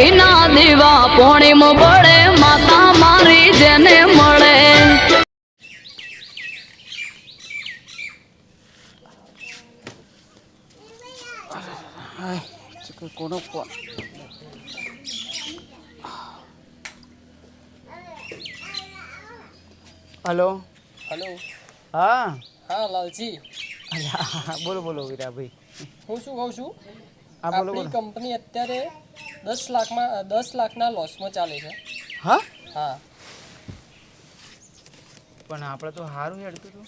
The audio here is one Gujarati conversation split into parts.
ઘીના દીવા પોણીમ પડે માતા મારી જેને મળે. કોનો હલો? હલો. હા. હા લાલજી. બોલો બોલો વીરાભાઈ. હું શું કહું છું? આપણી કંપની અત્યારે દસ લાખમાં દસ લાખના લોસમાં ચાલે છે. હા? હા. પણ આપણે તો સારું હેડતું હતું.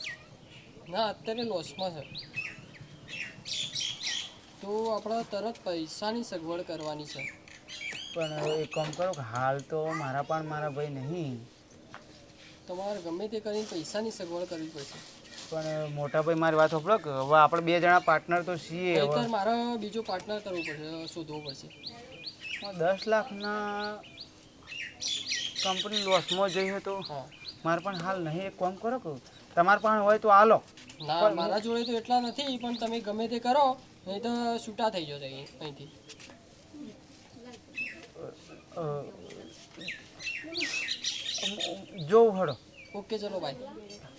ના અત્યારે લોસમાં છે. તો આપણે તરત પૈસાની સગવડ કરવાની છે. પણ એક કામ કરો કે હાલ તો મારા પણ મારા ભાઈ નહીં. તમારે ગમે તે કરીને પૈસાની સગવડ કરવી પડશે. પણ મોટા ભાઈ મારી વાત સાંભળો કે હવે આપણે બે જણા પાર્ટનર તો છીએ હવે મારે બીજો પાર્ટનર કરવો પડશે શોધવો પડશે દસ લાખના કંપની લોસમાં જઈએ તો મારે પણ હાલ નહીં એક કામ કરો કે તમારે પણ હોય તો હાલો ના પણ મારા જોડે તો એટલા નથી પણ તમે ગમે તે કરો નહીં તો છૂટા થઈ જશે અહીં અહીંથી જોવું હડો ઓકે ચલો ભાઈ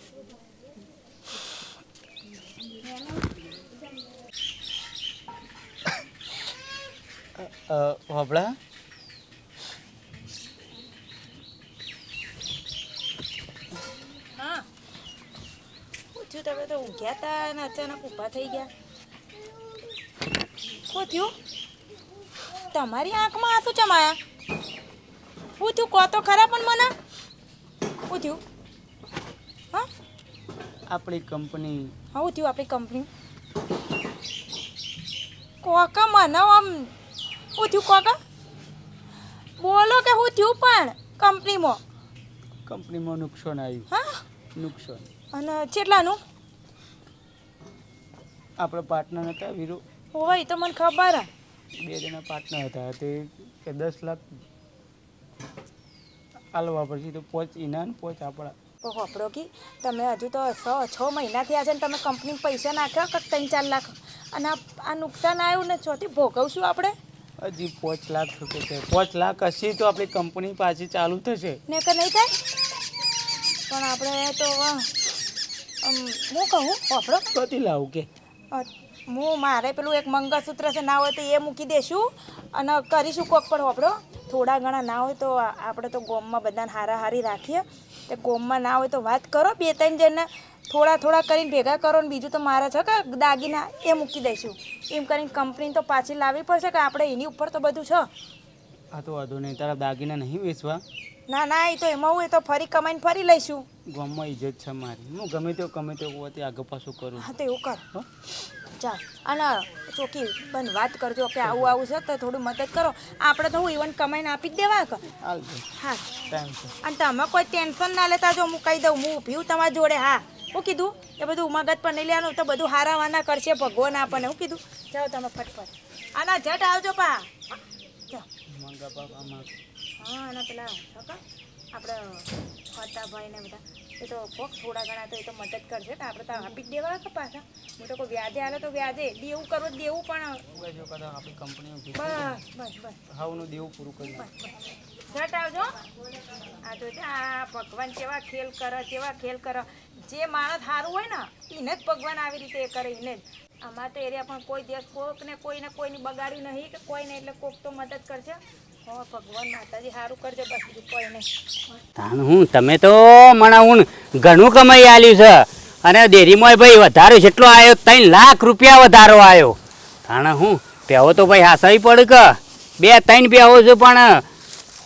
હોબળા થયું તમે તો ઊંઘ્યા હતા અને અચાનક ઊભા થઈ ગયા. શું થયું તમારી આંખમાં આંસુ ચમાયા. શું થયું કહો તો ખરા પણ મને. શું થયું હા? આપણી કંપની. હા શું થયું આપણી કંપની. કોકા મને આમ શું થયું કોકા? બોલો કે હું થયું પણ કંપનીમાં. કંપનીમાં નુકસાન આવ્યું. હા? નુકસાન. અને કેટલાનું આપણો પાર્ટનર હતા વીરુ. હોય તો મને ખબર હે. બે જણા પાર્ટનર હતા. તે કે દસ લાખ આલવા પછી તો પોચ ઇના ને પોચ આપણા. તો હોપડો કી તમે હજુ તો છ છ મહિના થયા છે ને તમે કંપની પૈસા નાખ્યા કે ત્રણ ચાર લાખ? અને આ આ નુકસાન આવ્યું ને ચોથી ભોગવશું આપણે? હજી પાંચ લાખ રૂપિયા છે. પાંચ લાખ હશે તો આપણી કંપની પાછી ચાલુ થશે. ને કે નહીં થાય? પણ આપણે તો હું કહું? હોપડો કદી લાવું કે? હું મારે પેલું એક મંગળસૂત્ર છે ના હોય તો એ મૂકી દેશું. અને કરીશું કોક પણ હોપડો થોડા ઘણા ના હોય તો આપણે તો ગોમમાં બધાને હારા હારી રાખીએ. તે ગોમમાં ના હોય તો વાત કરો બે ત્રણ જણને. થોડા થોડા કરીને ભેગા કરો ને બીજું તો મારે છે કે દાગીના એ મૂકી દઈશું. એમ કરીને કંપની તો પાછી લાવવી પડશે કે આપણે એની ઉપર તો બધું છે. આ તો વાંધો નહીં તારા દાગીના નહીં વેચવા? ના ના એ તો એમાં હું એ તો ફરી કમાઈને ફરી લઈશું. ગામમાં ઇજ્જત છે મારી. હું ગમે તે ગમે તે હોવાથી આગળ પાછું કરું. હા તો એવું કર. હો? ચાલ. અને ચોકી બન વાત કરજો કે આવું આવું છે તો થોડું મદદ કરો. આપણે તો હું ઇવન કમાઈને આપી જ દેવા કે? હા. ટાઈમ છે અને તમે કોઈ ટેન્શન ના લેતા જો હું કહી દઉં હું ઊભી તમારી જોડે હા. હું કીધું એ બધું ઉમગત પણ નહીં લેવાનું તો બધું હારા વાના કરશે ભગવાન આપણને. હું કીધું જાઓ તમે ફટફટ. આના જટ આવજો પા. હા અને પેલા આપણે આપણે ફતાભાઈ ને બધા એ તો કોક થોડા ઘણા તો એ તો મદદ કરશે ને આપણે તો આપી જ દેવા કે પાછા? હું તો કોઈ વ્યાજે આલે તો વ્યાજે. દેવું કરો દેવું પણ. આપણી કંપની ઊભી બસ બસ બસ. હાવનું દેવું પૂરું કર્યું જટ આવજો. આ તો આ ભગવાન કેવા ખેલ કરે કેવા ખેલ કરે. જે માણસ સારું હોય ને એને જ ભગવાન આવી રીતે એ કરે એને જ. આમાં તો એરિયા પણ કોઈ દેશ કોકને કોઈને કોઈની બગાડ્યું નહીં કે કોઈને, એટલે કોક તો મદદ કરશે. હો તમે તો મને હું ઘણું કમાઈ આલ્યું છે. અને ડેરીમાં ભાઈ વધારો જેટલો આવ્યો ત્રણ લાખ રૂપિયા વધારો આવ્યો તાણે હું પેવો તો ભાઈ હાસાવી પડે કે. બે ત્રણ પેવો છે પણ,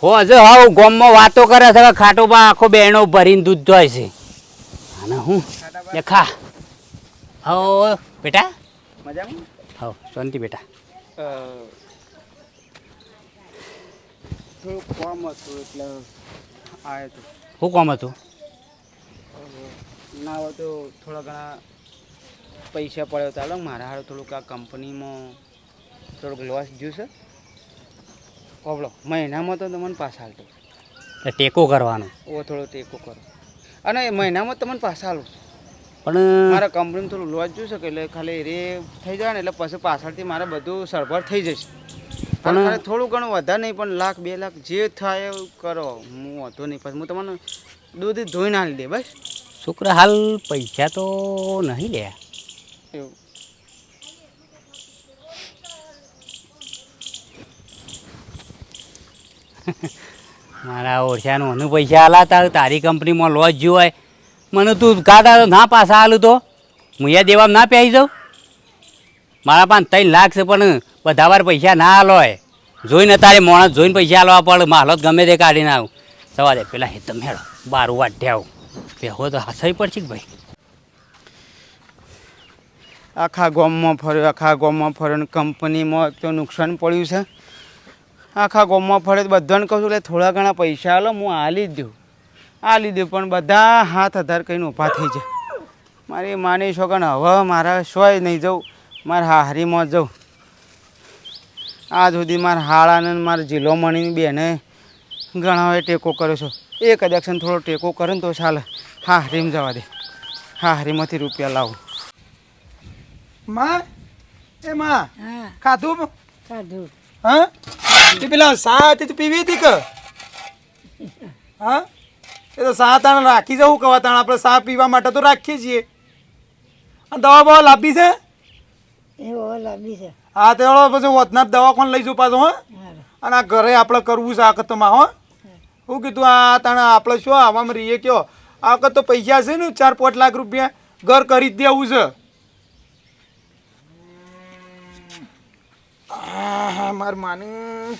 હો હજુ હાવ ગોમમાં વાતો કરે છે ખાટોમાં આખો બહેનો ભરીને દૂધ ધોય છે. અને હું. એ ખા. હો બેટા. મજામાં? હો શાંતિ બેટા. થોડું કોમ હતું એટલે આવ્યો હતો શું કામ હતું? ના હોય તો થોડા ઘણા પૈસા પડ્યો ચાલો મારા હારું થોડુંક આ કંપનીમાં થોડુંક લોસ જ્યું છે. કોબળો મહિનામાં તો તમને પાછા હાલતો એટલે ટેકો કરવાનો. ઓ થોડો ટેકો કરો. અને મહિનામાં તમને પાછા હાલું પણ મારા કંપનીમાં થોડું છે કે એટલે ખાલી રે થઈ જાય ને એટલે પછી પાછળથી મારે બધું સરભર થઈ જશે. પણ મારે થોડું ઘણું વધારે નહીં પણ લાખ બે લાખ જે થાય એવું કરો. હું વાંધો નહીં પછી હું તમને દૂધ ધોઈ ના દે બસ. છોકરા હાલ પૈસા તો નહીં લે એવું. મારા ઓળખ્યાનું મને પૈસા આલા તાર, તારી કંપનીમાં લોસ જોવાય મને તું કાઢા ના પાછા હાલું તો. એ દેવામાં ના પહેરી જાઉં. મારા પાસે ત્રણ છે, પણ બધા વાર પૈસા ના હાલોય જોઈને તારે માણસ જોઈને પૈસા હાલવા પડે. મારો ગમે તે કાઢીને આવું. સવારે પેલા હે તમે હેડો બારું વાઢ્યા આવું. પહેવો તો હસાઈ પડશે ભાઈ? આખા ગામમાં ફર્યો, આખા ગામમાં ફર્યો કંપનીમાં તો નુકસાન પડ્યું છે. આખા ગામમાં ફરે બધાને કહું છું એટલે થોડા ઘણા પૈસા આલો હું આલી જ દઉં. આલી દઉં પણ બધા હાથ આધાર કરીને ઊભા થઈ જાય. મારી માની છોકન હવે મારા સોય નહીં જવું મારે હારીમાં જવું. આજ સુધી મારા હાળાને મારા જીલો મણીની બેને ઘણા હવે ટેકો કર્યો છો. એ કદાચ થોડો ટેકો કરે ને તો ચાલે. હા હરીમ જવા દે. હા હરીમાંથી રૂપિયા લાવું. માં એ માં ખાધું? ખાધું. હા? તે પેલા સા હતી તે પીવી હતી કે? હા? એ તો સા તાણ રાખી જવું કવા તાણ આપણે સા પીવા માટે તો રાખીએ છીએ. અને દવા બવા લાંબી છે? હા તે પછી વધના દવા કોણ લઈ જવું પાછો હો. અને આ ઘરે આપણે કરવું છે આ વખતમાં હો. હું કીધું આ તાણે આપણે શું આવામાં રહીએ કયો? આ વખત તો પૈસા છે ને ચાર પાંચ લાખ રૂપિયા ઘર કરી જ દેવું છે હા હા માર માની.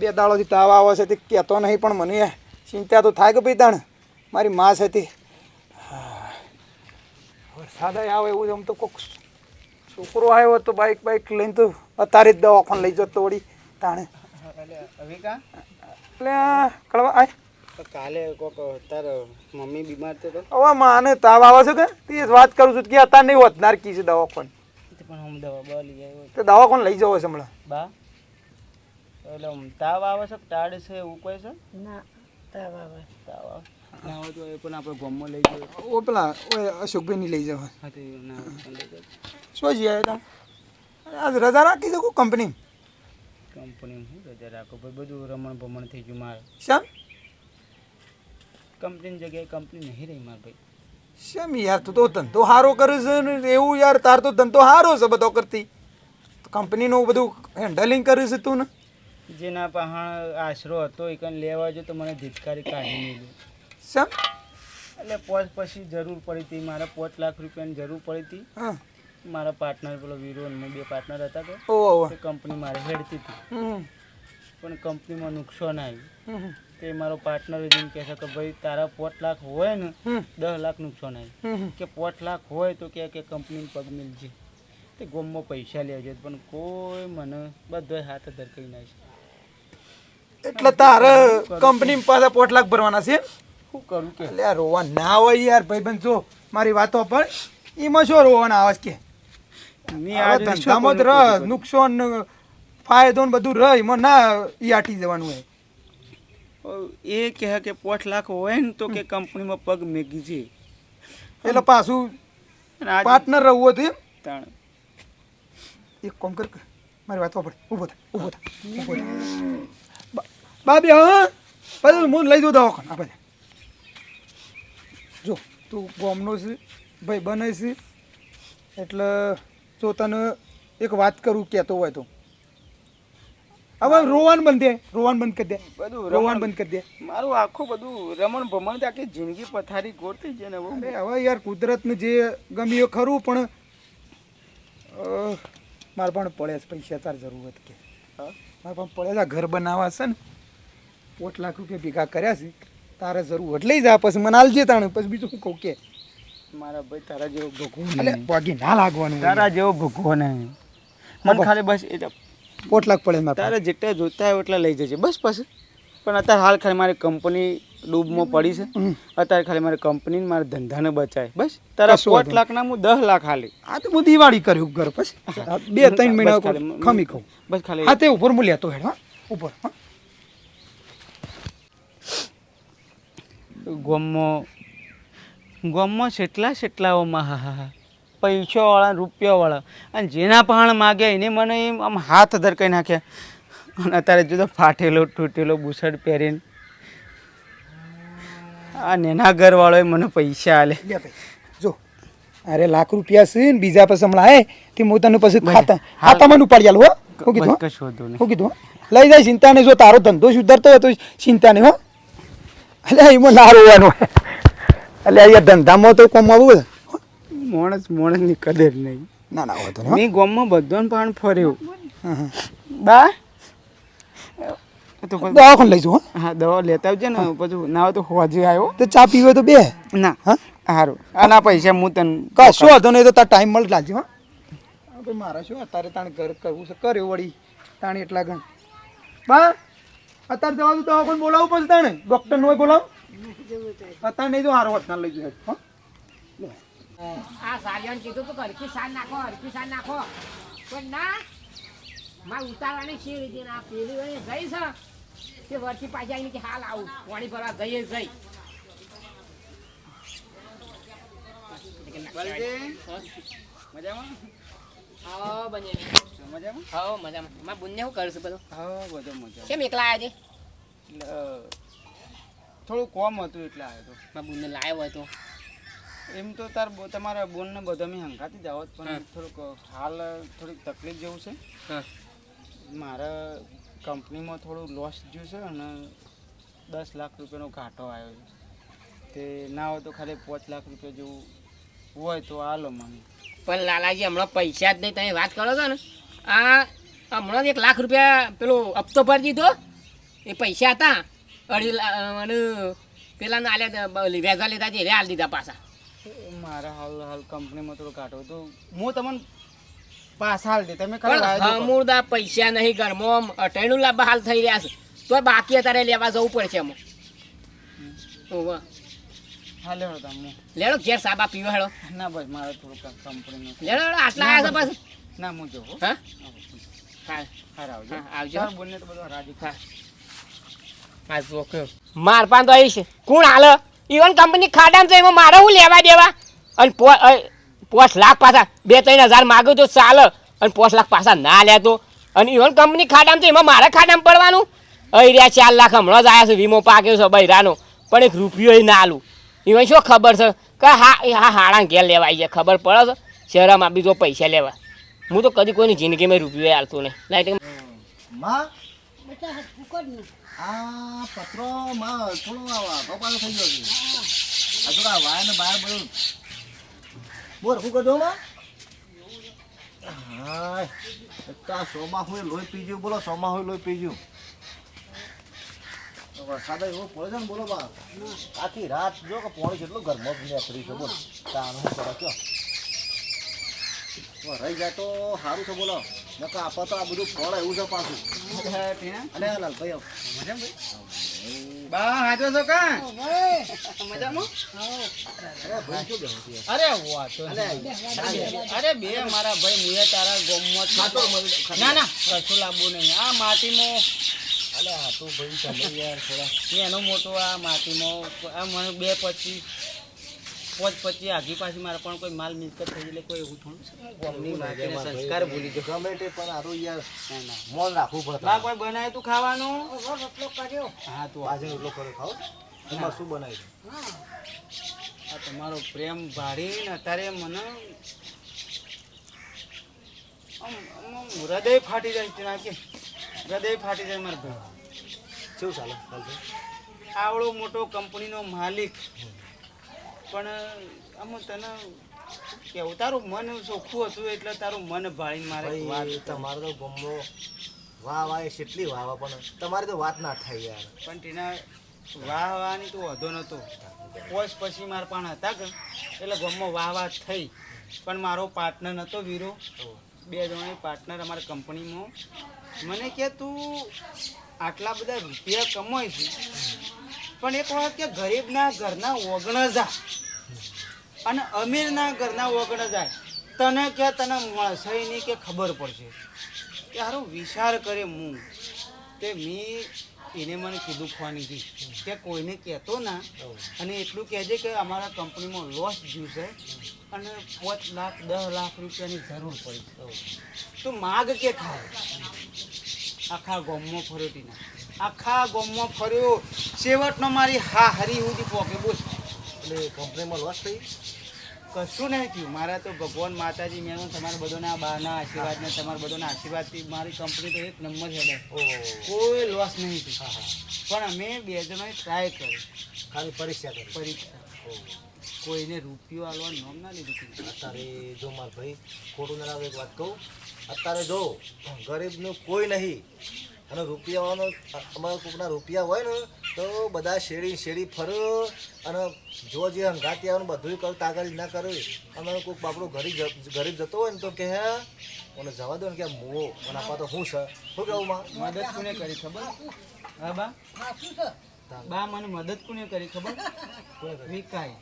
બે દાડોથી તાવ આવે છે તે કહેતો નહીં પણ મને ચિંતા તો થાય કે ભાઈ તાણ? મારી માં છે તે. વરસાદ આવે એવું આમ તો કોક છોકરો આવ્યો હોત તો બાઈક બાઈક લઈને તો અત્યારે જ દવાખાને લઈ જતો વળી તાણે. કા એટલે આ કળવા આય કાલે કોક તાર મમ્મી બીમાર તો? હવે માને તાવ આવે છે કે? તે જ વાત કરું છું કે અત્યારે નહીં વધનાર કી છે દવાખાને. પણ હું દવા બવા લઈ આવ્યો દવા કોણ લઈ જવો છે હમણાં? બા? એટલે તાવ આવે છે કે છે એવું કોઈ છે? ના તાવ આવે. તાવ આવે. ના હોય તો એ પણ આપણે ગોમમાં લઈ જઈએ. ઓ પેલા ઓય અશોકભાઈ ની લઈ જવા. હા તે ના શું જઈએ તમે આજ રજા રાખી શકો કંપની? કંપની શું રજા રાખો? ભાઈ બધું રમણ ભમણ થઈ ગયું મારે. શેમ? કંપનીની જગ્યાએ કંપની નહીં રહી મારે ભાઈ. શેમ યાર તું તો ધંધો સારો કરે છે ને એવું યાર તાર તો ધંધો સારો છે બધો કરતી. કંપનીનું બધું હેન્ડલિંગ કરે છે તું ને? જેના પહાણ આશરો હતો એ કઈ લેવા જો તો મને ધિતકારી કાઢી લીધું શેમ? એટલે પોચ પછી જરૂર પડી હતી મારે પોચ લાખ રૂપિયાની જરૂર પડી હતી. મારા પાર્ટનર પેલો વીરો ને બે પાર્ટનર હતા તો. કંપની મારે હેડતી હતી. પણ કંપનીમાં નુકસાન આવ્યું. તે મારો પાર્ટનર જઈને કહે છે કે ભાઈ તારા પોટ લાખ હોય ને દસ લાખ નુકસાન આવે કે પોટ લાખ હોય તો કે કે કંપનીને પગ મિલજે. તે ગોમમાં પૈસા લેજો પણ કોઈ મને બધો હાથ ધરકાઈ નાખે એટલે તારે કંપની પાસે પોટ લાખ ભરવાના છે? શું કરું કે? એટલે રોવા ના હોય યાર ભાઈબંધ જો મારી વાતો પણ એમાં શું રોવાના આવે કે? ધંધામાં જ રહ નુકસાન ફાયદો ને બધું રહ એમાં ના ઈ આટી જવાનું હોય. એ કહે કે પોઠ લાખ હોય ને તો કે કંપનીમાં પગ મેગી છે. એટલે પાછું પાર્ટનર રહેવું હતું તાણ. એક કોમ કર. મારી વાત વાપર. ઊભો થા ઊભો થા ઊભો થા. બા- બાબી હા પછી હું લઈ જઉં દવાખાને. આપણે જો તું ગોમનો છે ભાઈ બને છે. એટલે જો તને એક વાત કરું કહેતો હોય તો. હવે રોવાન બંધ દે રોવાન બંધ કરી દે બધું રોવાન બંધ કરી દે. મારું આખું બધું રમણ ભમણ આખી જિંદગી પથારી ગોળ છે ને અરે હવે યાર કુદરતને જે ગમ્યું એ ખરું પણ મારે પણ પડે છે પૈસા તાર જરૂરત કે? મારે પણ પડે ઘર બનાવવા છે ને પોટ લાખ રૂપિયા ભેગા કર્યા છે તારે જરૂર એટલે જ આ પછી મને આલજે તાણે પછી બીજું શું કહું કે? મારા ભાઈ તારા જેવો ભગવો એટલે ના લાગવાનું તારા જેવો ભગવો નહીં. મને ખાલી બસ એટલે પોટ લાખ પડે મારે તારે જેટલા જોતા હોય એટલા લઈ જજે. બસ પછી. પણ અત્યારે હાલ ખાલી મારી કંપની ડૂબમાં પડી છે. અત્યારે ખાલી મારી કંપની મારા ધંધાને બચાય. બસ. તારા પોટ લાખ ના લાખના હું દસ લાખ હાલી આ તો હું દિવાળી કર્યું ઘર પછી. બે ત્રણ મહિના ખાલી- ખમી કહું. બસ ખાલી. હા તે ઉપર હું લેતો હેડ હા. ઉપર હા. ગોમમાં ગોમમાં કેટલા કેટલાઓમાં હા હા હા. પૈસાવાળા રૂપિયાવાળા. અને જેના પણ માગ્યા એને મને એમ આમ હાથ ધરકાઈ નાખ્યા. અને અત્યારે જુદો ફાટેલો તૂટેલો બુસડ પહેરીને. આ નેના ઘરવાળોએ મને પૈસા આલે. જો અરે લાખ રૂપિયા છે ને બીજા પછી હમણાં આય તે હું તને પછી ખાતા ખાતામાં ઉપાડી આલું હો. શું કીધું હો? કીધું હો? લઈ જાય ચિંતા નહીં જો તારો ધંધો સુધરતો હોય તો ચિંતા નહીં હો. અલ્યા એમાં ના રોવાનું. અલ્યા અહીંયા ધંધામાં તો કમાવું માણસ માણસની કદર નહીં. ના ના હોતો નહીં ગામમાં બધાને પણ ફર્યો. હા, હા. બા? તો દવાખાને લઈ જાઉં હો. હા દવા લેતા આવજે ને પછી ના હોય તો હોજે આવ્યો. તો ચા પીવે તો બે? ના. હા? સારું આના પૈસા હું તને કશું વાંધો નહીં તો તાર ટાઈમ મળે લાગજો હા. ભાઈ મારા શું અત્યારે તાણે ઘર કરવું છે કર્યો વળી. તાણે એટલા ગણ બા અત્યારે જવાનું દવાખાને બોલાવું પછી તાણે. ડૉક્ટર નો બોલાવ. અત્યારે નહીં તો હારો હોતના લઈ જશે હા. આ સારિયાને કીધું તું હરકી સાર નાખો હરકી સાર નાખો. પણ ના મારે ઉતારવાની છે રીતે? આ પેલી વળી ગઈ છે તે વરથી પાછી આવીને કે હાલ આવું પાણી ભરવા ગઈ જ ગઈ મજામાં? આવો બને. મજામાં? આવો મજામાં. મારા બુનને શું કરશું બધું? હા બધું મજા કેમ એકલા આવ્યા છે? થોડું કોમ હતું એટલે આવ્યો હતો મારા બુનને લાવ્યો હોય તો. એમ તો તાર તમારા તમારા બોનને બધા મેં હંકાતી જાવ પણ થોડુંક હાલ થોડીક તકલીફ જેવું છે. મારા કંપનીમાં થોડું લોસ જ્યું છે અને દસ લાખ રૂપિયાનો ઘાટો આવ્યો છે. તે ના હોય તો ખાલી પાંચ લાખ રૂપિયા જેવું હોય તો હાલો મને. પણ લાલાજી હમણાં પૈસા જ નહીં તમે વાત કરો છો ને. આ હમણાં જ એક લાખ રૂપિયા પેલો હપ્તો ભરી દીધો. એ પૈસા હતા. અઢી અને પેલા વ્યાજા લીધા છે રે હાલ દીધા પાછા. મારા હાલ હાલ કંપનીમાં થોડો કાઢો તો હું તમને પાછા હાલ દે. તમે. હમુરદા પૈસા નહીં ઘરમાં અઠાણું લાભ હાલ થઈ રહ્યા છે. તો બાકી અત્યારે લેવા જવું પડશે અમુક ઓવા. હા લેવડો તમે લેડો ઘેર સાબા પીવો હેડો. ના ભાઈ મારે થોડું કંપનીનું લેડો લેડો આટલા આવ્યા છે પાછું. ના હું જોઉં હો. હા? હા આવજો. આવજો. તારા તો બધો રાજી હા. હા જો કયો માર પાન તો આવી છે કોણ હાલ? ઇવન કંપની ખાડામાં તો એમાં મારે હું લેવા દેવા? અને પો અ, લાખ પાછા. બે ત્રણ હજાર માગ્યું તો ચાલે. અને પોચ લાખ પાછા ના લેતો અને ઇવન કંપની ખાડામાં તો એમાં મારે ખાડામાં પડવાનું. અહીં રહ્યા ચાર લાખ હમણાં જ આવ્યા છે વીમો પાક્યો છે બૈરાનો. પણ એક રૂપિયો ના આલું. ઇવન શું ખબર છે? કે હા હા હાડા ઘેર લેવા આવી જાય ખબર પડે છે? શહેરમાં બીજો પૈસા લેવા. હું તો કદી કોઈની જિંદગીમાં રૂપિયો હાલતો નહીં. લાઈટમાં? આ પત્રો માં થોડો ગોપાલો થઈ ગયો છે. આ વાયને ને બાર બધું બોર શું કરજો માં હાય એક તો આ સોમાં હોય લોહી પીજ્યું બોલો સોમા હોય લોહી પીજ્યું વરસાદ એવો પડે છે ને બોલો બા. આખી રાત જો કે પોણી કેટલું ઘરમાં નીકળી છે બોલ. તાણ શું કરો ઓ, રહી જાય તો સારું છે બોલો. નકા આપા તો આ બધું ફળ એવું છે પાછું. અને લાલભાઈ આવો. બા હાજો છો કા? મજામાં? અરે બે મારા ભાઈ મુએ તારા ગોમમાં છું. ના ના કશું લાંબુ નહીં. આ માટીમાં અલે હાથું ભાઈ ચાલે યાર થોડા. એનો મોટો આ માટીમાં આ મને બે પચીસ પોચ પછી આઘી પાછી મારે પણ કોઈ માલ મિલકત થઈ એટલે કોઈ એવું થોડું છે. ગોમની સંસ્કાર ભૂલી ગયો ગમે તે પણ આરું યાર. ના ના. રાખવું પડે બા કોઈ બનાય તું ખાવાનું? હા તું આજે રોટલો કરો ખાવ. એમાં શું બનાવી આ તમારો પ્રેમ ભાડીને અત્યારે મને હૃદય ફાટી જાય છે કે. હૃદય ફાટી જાય મારા ભાઈ. શું ચાલે? આવડો મોટો કંપનીનો માલિક. પણ આમ તને કેવું તારું મન ચોખ્ખું હતું એટલે તારું મન ભાળીને મારે વાત તમારે તો ગમો. વાહ વાહ એ કેટલી વાહ વાહ પણ તમારી તો વાત ના થાય યાર. પણ તેના વાહ વાહની તો વધો નહોતો પોસ પછી મારા પણ હતા કે? એટલે ગમો વાહ વાહ થઈ. પણ મારો પાર્ટનર નહોતો વીરો. બે જણા પાર્ટનર અમારા કંપનીમાં મને કે તું આટલા બધા રૂપિયા કમાય છે. પણ એક વાત કે ગરીબના ઘરના ઓગણ જાય અને અમીરના ઘરના ઓગણ જાય તને કે તને મળશે કે ખબર પડશે? કે હારો વિચાર કરે હું તે મેં એને મને કીધું ખવાની કે કોઈને કહેતો ના. અને એટલું કહેજે કે અમારા કંપનીમાં લોસ જ્યું અને પાંચ લાખ, દસ લાખ રૂપિયાની જરૂર પડી. તો માગ કે થાય આખા ગામમાં ફરોટીના ટીના આખા ગામમાં ફર્યો. છેવટનો મારી હા હરી સુધી પોકે બોલ. એટલે કંપનીમાં લોસ થઈ? કશું નહીં થયું. મારા તો ભગવાન માતાજી મેં તમારા બધાના બાના આશીર્વાદને તમારા બધાના આશીર્વાદથી મારી કંપની તો એક નંબર છે કોઈ લોસ નહીં થયું. પણ અમે બે જણાએ ટ્રાય કર્યો. ખાલી પરીક્ષા કરી. પરીક્ષા. કોઈને રૂપિયો આલવાનું નામ ના લીધું અત્યારે જો મારા ભાઈ ખોટું ના એક વાત કહું. અત્યારે જો ગરીબનું કોઈ નહીં. અને રૂપિયાનો અમારા કોકના રૂપિયા હોય ને તો બધા શેરી શેરી ફરો અને જો જે હંગાતી આવવાનું બધું કરું તાગડી ના કરે. અને કોઈક બાપડો ગરીબ ગરીબ જતો હોય ને તો કે હે મને જવા દો ને કે મોવો. મને આપા તો શું છે. શું કેવું માં? મદદ કોને કરી ખબર? હા બા? બા મને મદદ કોને કરી ખબર? વિકાય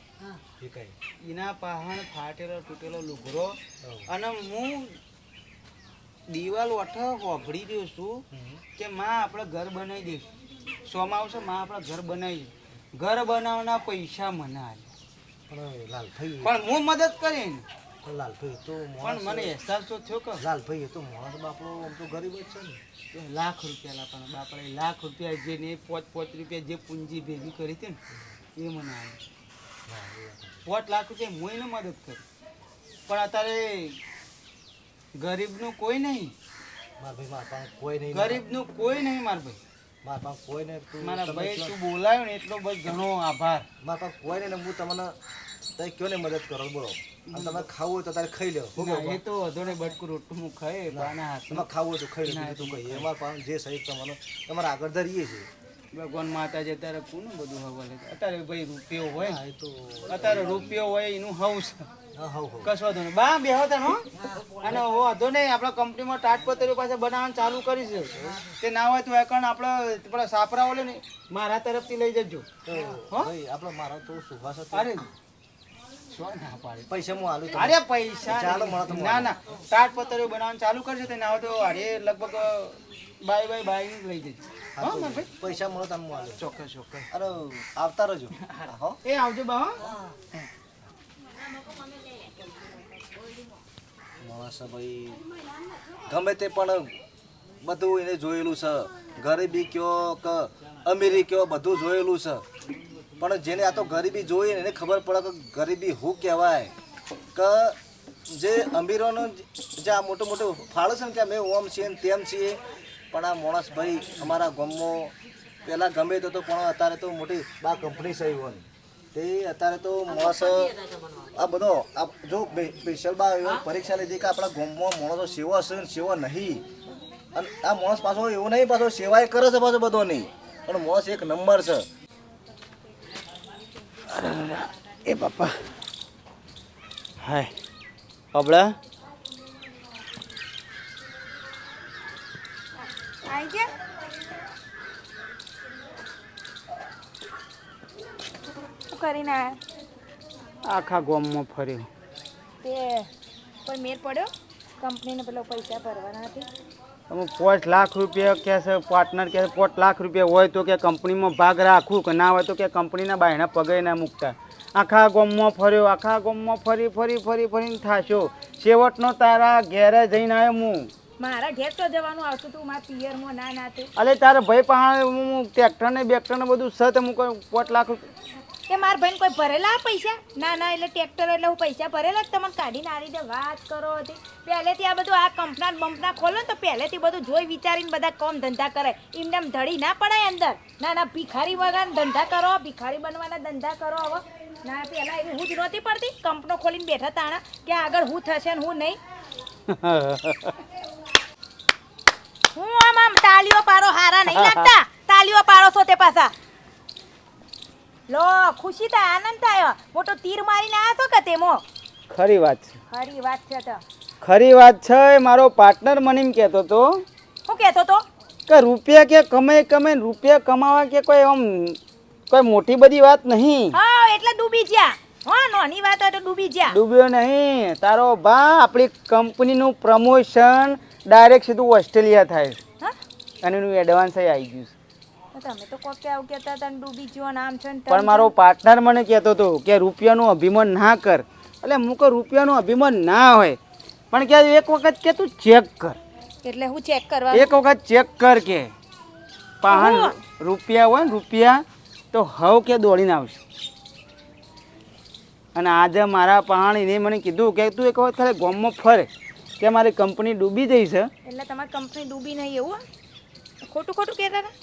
કઈ એના પહાણ ફાટેલો તૂટેલો લુગરો અને હું દિવાલ ઓઠ દઉં છું કે માં આપણે ઘર બનાવી દઈશું. સોમાં આવશે માં આપણે ઘર બનાવી ઘર બનાવવાના પૈસા મને આવ્યા પણ હું મદદ કરી ને પણ લાલભાઈ તો પણ મને અહેસાસ તો થયો કે લાલભાઈ તો મોહન બાપડો આમ તો ગરીબ જ છે ને. લાખ રૂપિયા લાવવાના બાપડે લાખ રૂપિયા જે ને પોચ પોચ રૂપિયા જે પૂંજી ભેગી કરી હતી ને એ મને આવી પોચ લાખ રૂપિયા હું એને મદદ કરી. પણ અત્યારે ગરીબનું કોઈ નહીં. મારા ભાઈ મારા પાસે કોઈ નહીં ગરીબનું કોઈ નહીં માર ભાઈ. મારા પાસે કોઈ નહીં તું મારા ભાઈ તું બોલાયો ને એટલો બસ ઘણો આભાર. મારા પાસે કોઈ નહીં હું તમને તમે કયો ને મદદ કરો બોલો. તમે ખાવું હોય તો તારે ખાઈ લો એ તો અધોડે ને બટકું રોટલું હું ખાઈ બાના હાથમાં ખાવું હોય તો ખાઈ લો તું કહીએ અમારા પાસે જે સહિત તમારો તમારે આગળ ધરીએ છીએ. ભગવાન માતા અત્યારે ત્યારે કોનું બધું હવાલે? છે? અત્યારે ભાઈ રૂપિયો હોય તો અત્યારે રૂપિયો હોય એનું હવ છે હવ હવ કશો વાંધો નહીં. બા બેહો તને હો. અને હો વાંધો નહીં આપણે કંપનીમાં તાટપત્રીઓ પાસે બનાવવાનું ચાલુ કરીશું તે ના હોય તો એકણ આપણે પેલા સાપરા ઓલે ને મારા તરફથી લઈ જજો. હો? આપણે મારા તો સુભાષ અરે. ના પૈસા હું આલું તમને. અરે પૈસા ચાલો. ના ના. તાટપત્રીઓ બનાવવાનું ચાલુ કરશે તે ના હોય તો અરે લગભગ બાય બાય બાય લઈ જજો. હો તો ભાઈ? પૈસા મળો તમે હું આલું. ચોક્કસ ચોક્કસ. અરે આવતા રહેજો. એ આવજો બા ભાઈ ગમે તે પણ બધું એને જોયેલું છે. ગરીબી કયો કે અમીરી કયો બધું જોયેલું છે. પણ જેને આ તો ગરીબી જોઈ એને ખબર પડે કે ગરીબી શું કહેવાય? કે જે અમીરોનો જે આ મોટું મોટું ફાળો છે ને કે અમે ઓમ છીએ ને તેમ છીએ. પણ આ માણસ ભાઈ અમારા ગામમાં પહેલાં ગમે તો પણ અત્યારે તો મોટી બા કંપની છે ઈવન તે અત્યારે તો મોસ આ બધો, આ જો સ્પેશિયલ બા પરીક્ષા લીધી કે આપણા ગામમાં માણસો સેવા છે ને સેવા નહીં. અને આ માણસ પાછો એવું નહીં, પાછો સેવાય કરે છે પાછો બધો નહીં પણ માણસ એક નંબર છે. એ બાપા. હાય અબળા આવી ગયા? કરીને આયા આખા ગામમાં ફર્યો. તે કોઈ મેર પડ્યો? કંપનીને પેલો પૈસા ભરવાના નથી? તમે પાંચ લાખ રૂપિયા કે છે પાર્ટનર કે પાંચ લાખ રૂપિયા હોય તો કે કંપનીમાં ભાગ રાખવું કે ના હોય તો કે કંપનીના બાયણા પગે ના મૂકતા. આખા ગામમાં ફર્યો આખા ગામમાં ફરી ફરી ફરી ફરીને થાશો. છેવટનો તારા ઘેરે જઈને આવ્યો હું. મારા ઘેર તો જવાનું આવતું હતું મારા પિયરમાં ના ના તે. અલે તારે ભાઈ પાસે હું ટ્રેક્ટર ને બેક્ટર ને બધું છે તો હું કોઈ પાંચ લાખ રૂપિયા કે મારા ભાઈને કોઈ ભરેલા પૈસા? ના ના એટલે ટ્રેક્ટર એટલે હું પૈસા ભરેલા તમને કાઢીને આવી દે વાત કરો હતી. પહેલેથી આ બધું આ કંપના બંપના ખોલો ને તો પહેલેથી બધું જોઈ વિચારીને બધા કોમ ધંધા કરે. એમને એમ ધડી ના પડાય અંદર. ના ના ભિખારી વગર ધંધા કરો ભિખારી બનવાના ધંધા કરો હવે ના પહેલાં એવી હું જ નહોતી પડતી. કંપનો ખોલીને બેઠા તાણા કે આગળ હું થશે ને હું નહીં. હું આમ આમ તાલીઓ પારો હારા નહીં લાગતા. તાલીઓ પાડો છો તે પાછા. લો ખુશી થાય આનંદ થાય. મોટો તીર મારીને છો કે તેમો? ખરી વાત છે. ખરી વાત છે તો. ખરી વાત છે મારો પાર્ટનર મને એમ કહેતો તો. શું કહેતો તો? કે રૂપિયા કે કમાય કમે રૂપિયા કમાવા કે કોઈ આમ કોઈ મોટી બધી વાત નહીં. હા એટલે ડૂબી ગયા. હા નાની વાત તો ડૂબી ગયા. ડૂબ્યો નહીં. તારો બા આપણી કંપનીનું પ્રમોશન ડાયરેક્ટ સીધું ઓસ્ટ્રેલિયા થાય હા? અને એનું એડવાન્સ આવી ગયું છે. તો તમે તો કોક આવું કહેતા હતા ડૂબી જ્યો નામ આમ છે પણ મારો પાર્ટનર મને કહેતો હતો કે રૂપિયાનું અભિમાન ના કર. એટલે હું કહું રૂપિયાનું અભિમાન ના હોય. પણ કે એક વખત કે તું ચેક કર. એટલે હું ચેક કરવા એક વખત ચેક કર કે. પાહન રૂપિયા હોય ને રૂપિયા તો હવ કે દોડીને આવશે અને આજે મારા પહાણ એને મને કીધું કે તું એક વખત ખાલી ગોમમાં ફરે કે મારી કંપની ડૂબી જઈ છે. એટલે તમારી કંપની ડૂબી નહીં એવું ખોટું ખોટું કહેતા હતા?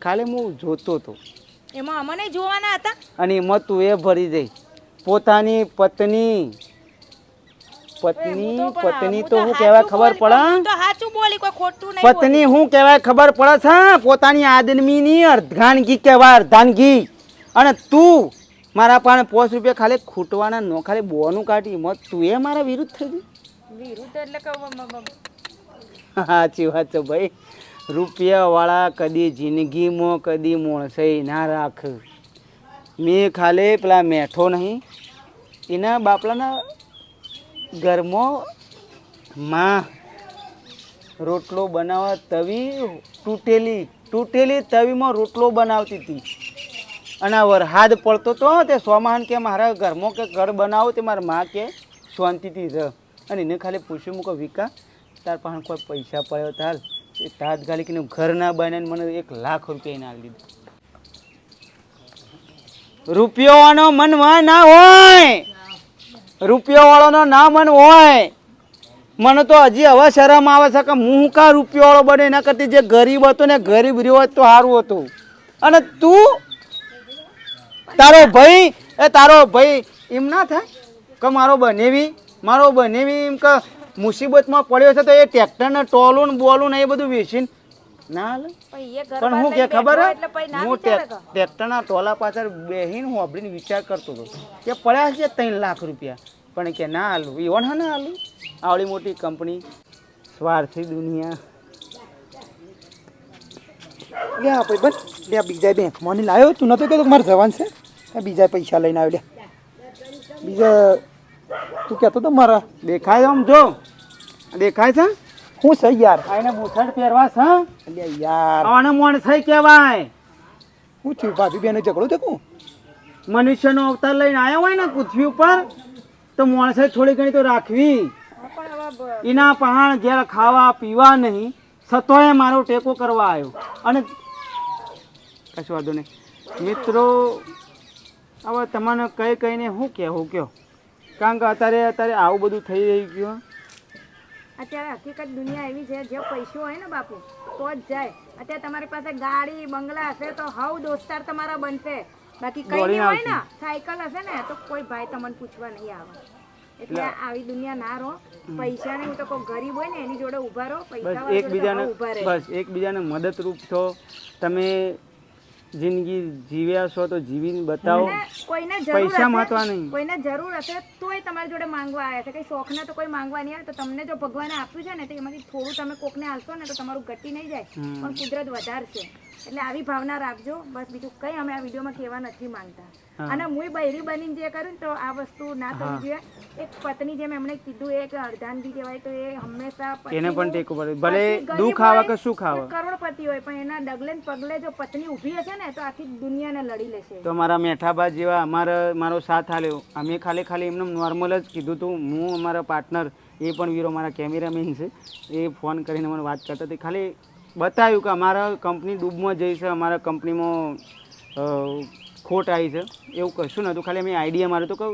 ખાલી હું જોતો હતો એમાં અમને જોવાના હતા? અને એમાં તું એ ભરી દઈ પોતાની પત્ની પત્ની પત્ની તો હું કહેવાય ખબર પડે તો સાચું બોલી કોઈ ખોટું નહીં પત્ની હું કહેવાય ખબર પડે છે પોતાની આદમીની અર્ધાનગી કહેવાય અર્ધાનગી અને તું મારા પાસે પાંચ રૂપિયા ખાલી ખૂટવાના નો ખાલી બોનું કાઢી મત તું એ મારા વિરુદ્ધ થઈ ગઈ. વિરુદ્ધ એટલે સાચી વાત છે ભાઈ. રૂપિયાવાળા કદી જિંદગીમાં, કદી માણસે ના રાખ. મેં ખાલી પેલા મેઠો નહીં, એના બાપલાના ઘરમાં માં રોટલો બનાવવા તવી તૂટેલી તૂટેલી તવીમાં રોટલો બનાવતી હતી. અને આ વરસાદ પડતો તો તે સોમાન કે મારા ઘરમાં કે ઘર બનાવો તે મારા માં કે શાંતિથી રહ. અને એને ખાલી પૂછ્યું, મૂકો વિકા, તાર પાસે કોઈ પૈસા પડ્યો તાર તાત્કાલિક એનું ઘર ના બનાવીને મને એક લાખ રૂપિયા ના દીધું. રૂપિયોવાનો મન ના હોય. રૂપિયો વાળાનો ના મન હોય. મને તો હજી હવે શરમ આવે છે કે હું કા રૂપિયો વાળો બને? એના કરતી જે ગરીબ હતો ને ગરીબ રહ્યો તો સારું હતું. અને તું? તારો ભાઈ? એ તારો ભાઈ, એમ ના થાય કે મારો બનેવી? મારો બનેવી એમ કે મુસીબતમાં પડ્યો છે તો એ ટ્રેક્ટરને ટોલું ને બોલું ને એ બધું વેચીને ના એ પણ હું કે ખબર હે? ટ્રેક્ટરના ટોલા પાછળ બેહીને હું વિચાર કરતો હતો કે પડ્યા છે ત્રણ લાખ રૂપિયા. પણ કે ના હાલું. ઈવન હા ના હાલું? આવડી મોટી કંપની. સ્વાર્થી દુનિયા. લે આ ભાઈ બસ લે બીજા બેંકમાં મને લાવ્યો તું નતો કહેતો મારે જવાનું છે? બીજા પૈસા લઈને આવ્યો. લે. બીજા તું કહેતો તો મારા. દેખાય આમ જો. દેખાય છે? હું છે યાર? આને બુથડ પહેરવા છે લે યાર. આને મોણ થઈ કહેવાય. હું છું ભાભી બેનો ઝઘડો થયું મનુષ્યનો અવતાર લઈને આવ્યો હોય ને પૃથ્વી ઉપર તો માણસે થોડી ઘણી તો રાખવી. હા, એના પહાણ જ્યારે ખાવા પીવા નહીં. છતોય મારો ટેકો કરવા આવ્યો. અને કશું વાંધો નહીં. મિત્રો હવે તમને કઈ કહીને શું કહેવું કયો કારણ કે અત્યારે અત્યારે આવું બધું થઈ રહ્યું ગયું અત્યારે હકીકત દુનિયા એવી છે જે પૈસો હોય ને બાપુ તો જ જાય. અત્યારે તમારી પાસે ગાડી બંગલા હશે તો હવ દોસ્તાર તમારા બનશે. બાકી કઈ નહીં હોય ને સાયકલ હશે ને તો કોઈ ભાઈ તમને પૂછવા નહીં આવે. એટલે આવી દુનિયા ના રહો. પૈસા નહીં તો કોઈ ગરીબ હોય ને એની જોડે ઊભા રહો. પૈસા એકબીજાને ઊભા રહે. બસ એકબીજાને મદદરૂપ છો તમે જિંદગી જીવ્યા છો તો જીવીને બતાવો. કોઈને જરૂર પૈસા હશે- નહીં. કોઈને જરૂર હશે તોય તમારી જોડે માંગવા આવ્યા છે. કઈ શોખના તો કોઈ માંગવા નહીં આવે તો તમને જો ભગવાને આપ્યું છે ને તો એમાંથી થોડું તમે કોકને આલશો ને તો તમારું ઘટી નહીં જાય પણ કુદરત વધારશે. એટલે આવી ભાવના રાખજો. બસ બીજું કઈ અમે આ વિડીયોમાં કહેવા નથી માંગતા. અને હું બૈરી બનીને જે કરું તો આ વસ્તુ ના થવી જોઈએ. એક પત્ની જેમ એમણે કીધું એક અર્ધાંગી કહેવાય તો એ હંમેશા એને પણ પતિનું- ટેકો પડે. ભલે દુઃખ આવે કે સુખ આવે. કરોડપતિ હોય પણ એના ડગલે પગલે જો પત્ની ઊભી હશે ને તો આખી દુનિયાને લડી લેશે. તો મારા મેઠાબા જેવા અમારા મારો સાથ આલ્યો. અમે ખાલી ખાલી એમને નોર્મલ જ કીધું હતું હું અમારા પાર્ટનર એ પણ વીરો મારા કેમેરામેન છે. એ ફોન કરીને મને વાત કરતા હતી. ખાલી બતાવ્યું કે અમારા કંપની ડૂબમાં જઈ છે અમારા કંપનીમાં ખોટ આવી છે. એવું કશું નહોતું. ખાલી અમે આઈડિયા માર્યો હતો કે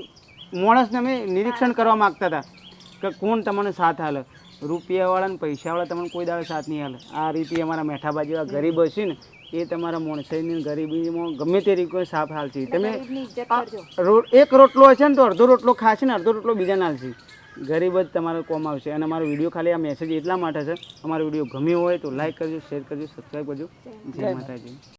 માણસને અમે નિરીક્ષણ કરવા માગતા હતા કે કોણ તમને સાથ હાલે રૂપિયાવાળા ને પૈસાવાળા તમને કોઈ દાડે સાથ નહીં હાલે આ રીતે અમારા મેઠાબા જેવા ગરીબ હશે ને એ તમારા માણસની ગરીબીમાં ગમે તે રીતે સાફ હાલશે તમે એક રોટલો હશે ને તો અડધો રોટલો ખાશે ને અડધો રોટલો બીજાને હાલશે ગરીબ જ તમારો કોમ આવશે. અને અમારો વીડિયો ખાલી આ મેસેજ એટલા માટે છે. અમારો વીડિયો ગમ્યો હોય તો લાઈક કરજો શેર કરજો સબસ્ક્રાઈબ કરજો. જય માતાજી.